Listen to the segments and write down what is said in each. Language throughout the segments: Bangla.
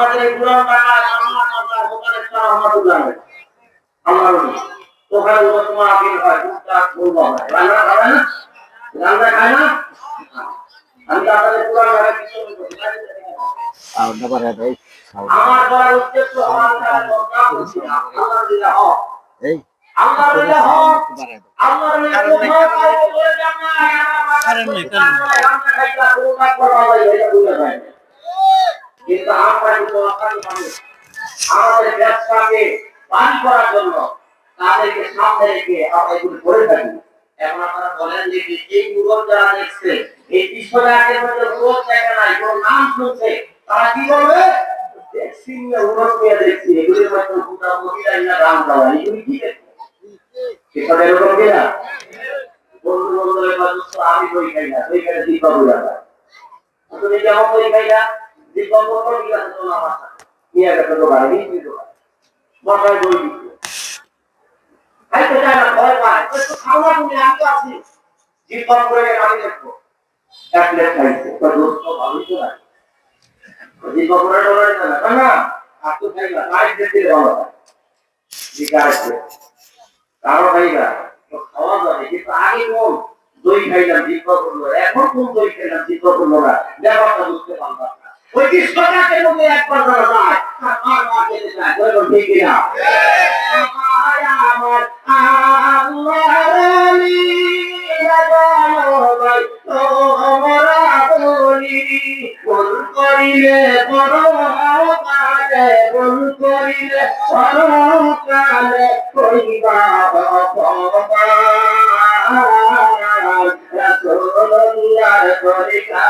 আমাদের এই পুরান টাকা আমার টাকা দোকানের টাকা আমার তো আমার ওখানে তোমার আগে হয় টুকটাক বলব হয় রান্না খাবে না? রান্না খায় না? আমি আপনাদের পুরান টাকা কিছু সাউন্ডটা বাড়ায় দেয় সাউন্ড। আমার করার উদ্দেশ্য আমার টাকা দরকার হচ্ছে না। আল্লাহ দিলে হক। এই। আল্লাহ করবা। কিন্তু আমরা কিন্তু অকাল মানুষ আমাদের ব্যবসাকে পানি করার জন্য তাদেরকে সামনে রেখে আমরা এগুলো করে থাকি। এখন আপনারা বলেন যে এই মুরগ যারা দেখছে, এই বিশ্ব রাজ্যের মধ্যে মুরগ দেখা নাই, কোন নাম শুনছে? তারা কি বলবে? দেখছি না নিয়ে দেখছি। এগুলির মধ্যে পুরা মহিলা ইনা দাম দেওয়া এগুলি কি সেখানে এরকম কিনা বন্ধু বন্ধু আমি বই খাই না? দীপা বই কি আছে আমার সাথে নিয়ে গেছে তো নিয়ে চায় না তো আছি। দীপা করে আমি না? না না না খাই না লাইট খাওয়া যাবে কিন্তু আগে কোন দই খাইলাম দীপক করল এখন কোন দই খাইলাম দীপক করল না ব্যাপারটা বুঝতে ওই বিশ্বটাকে মধ্যে একবার ধরা যায় আর আর যেতে চায় ঠিক কিনা আমার আমার ভাই তোমরা বলি করিলে করিলে পরকালে কইবা জামান রাসূলুল্লাহর তরিকা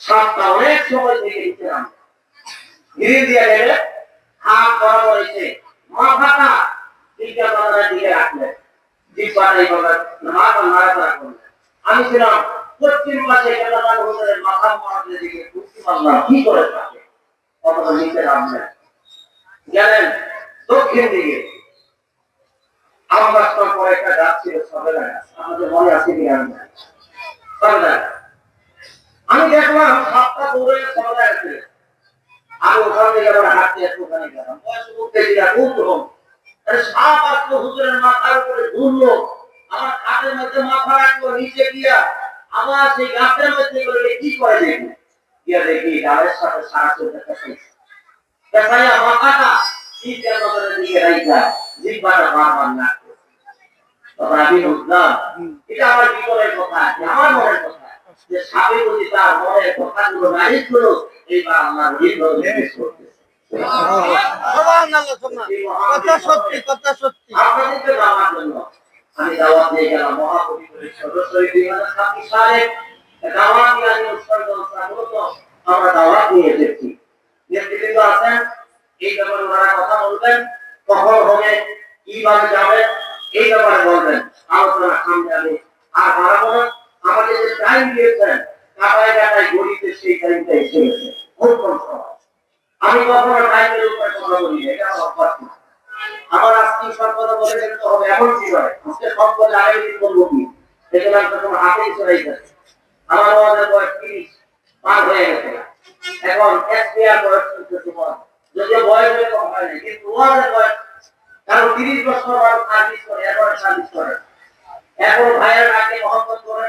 সাপটা অনেক সময় থেকে নামে। ধীরে ধীরে হাত বরাবর এসে মাথাটা তিন গ্রামার দিকে রাখলেন জিব্বাটা আমি ছিলাম পশ্চিম পাশে দিকে দিকে। আমাদের মনে আছে। সবেদা গাছ। আমি দেখলাম সাতটা দৌড়ে সবেদা গাছে আমি ওখান থেকে হাঁটতে একটু ওখানে গেলাম। বয়স করতে দিলা কৌতূহল আরে সাপ আসলো হুজুরের মাথার উপরে ঘুরলো। আমার খাটের মধ্যে মাথা রাখল নিচে গিয়া আমার সেই গাছের মধ্যে বলে কি করে দেখি? গিয়া দেখি ডালের সাথে সারা চলতে থাকে। দেখাইয়া মাথাটা যেন করে দিকে রাইখা জিব্বাটা বারবার না তখন আমি বুঝলাম এটা আমার জীবনের কথা আমার মনের কথা। যে সাপে যদি তার মনের কথাগুলো নারিশ করল এইবার আমার হৃদয় জিজ্ঞেস করতেছে কথা সত্যি কথা সত্যি। আপনাদেরকে জানার জন্য আমি দাওয়াত দিয়ে গেলাম মহাপবিত্রের সদস্য দুই হাজার ছাব্বিশ সালে দাওয়াত দিয়ে আমি উৎসর্গ মূলত আমরা দাওয়াত নিয়ে এসেছি। নেতৃবৃন্দ আছেন এই ব্যাপারে ওনারা কথা বলবেন কখন হবে কীভাবে যাবেন এই ব্যাপারে বলবেন। আলোচনা সামনে আমি আর বাড়াবো না। আমাদের যে টাইম দিয়েছেন, কাটায় কাটায় গড়িতে সেই টাইমটা এসে গেছে আমি কখনো টাইমের উপরে কথা বলি এটা আমার না। আমার আজকে সব বলে গেলে তো হবে এমন কি হয় আজকে সব কথা আগে দিন বলব কি? দেখলাম তো তোমার হাতেই চলে গেছে। আমার আমাদের বয়স তিরিশ, পার হয়ে গেছে। এখন এসপিআর বয়স চলছে তোমার। যদিও বয়স হয়ে কম হয় না কিন্তু তোমাদের বয়স, কারণ তিরিশ বছর বয়স সার্ভিস করে এখন সার্ভিস করে। এখন ভাইয়ের আগে মহব্বত করে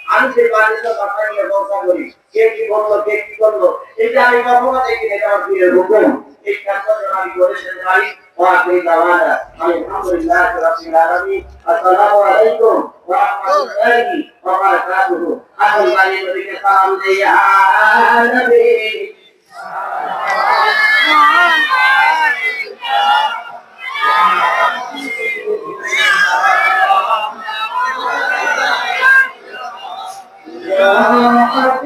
আমি সেই বাড়িতে কথা নিয়ে দোষা করি কে কি বললো কে কি করলো এটা আমি কখনো দেখিনি এটা আমার পীরের হুকুম এই কাজটা আমি করে যেতে পারি وآخر دعوانا أن الحمد لله رب العالمين السلام عليكم ورحمة الله وبركاته أهل البيت بك سلام يا نبي يا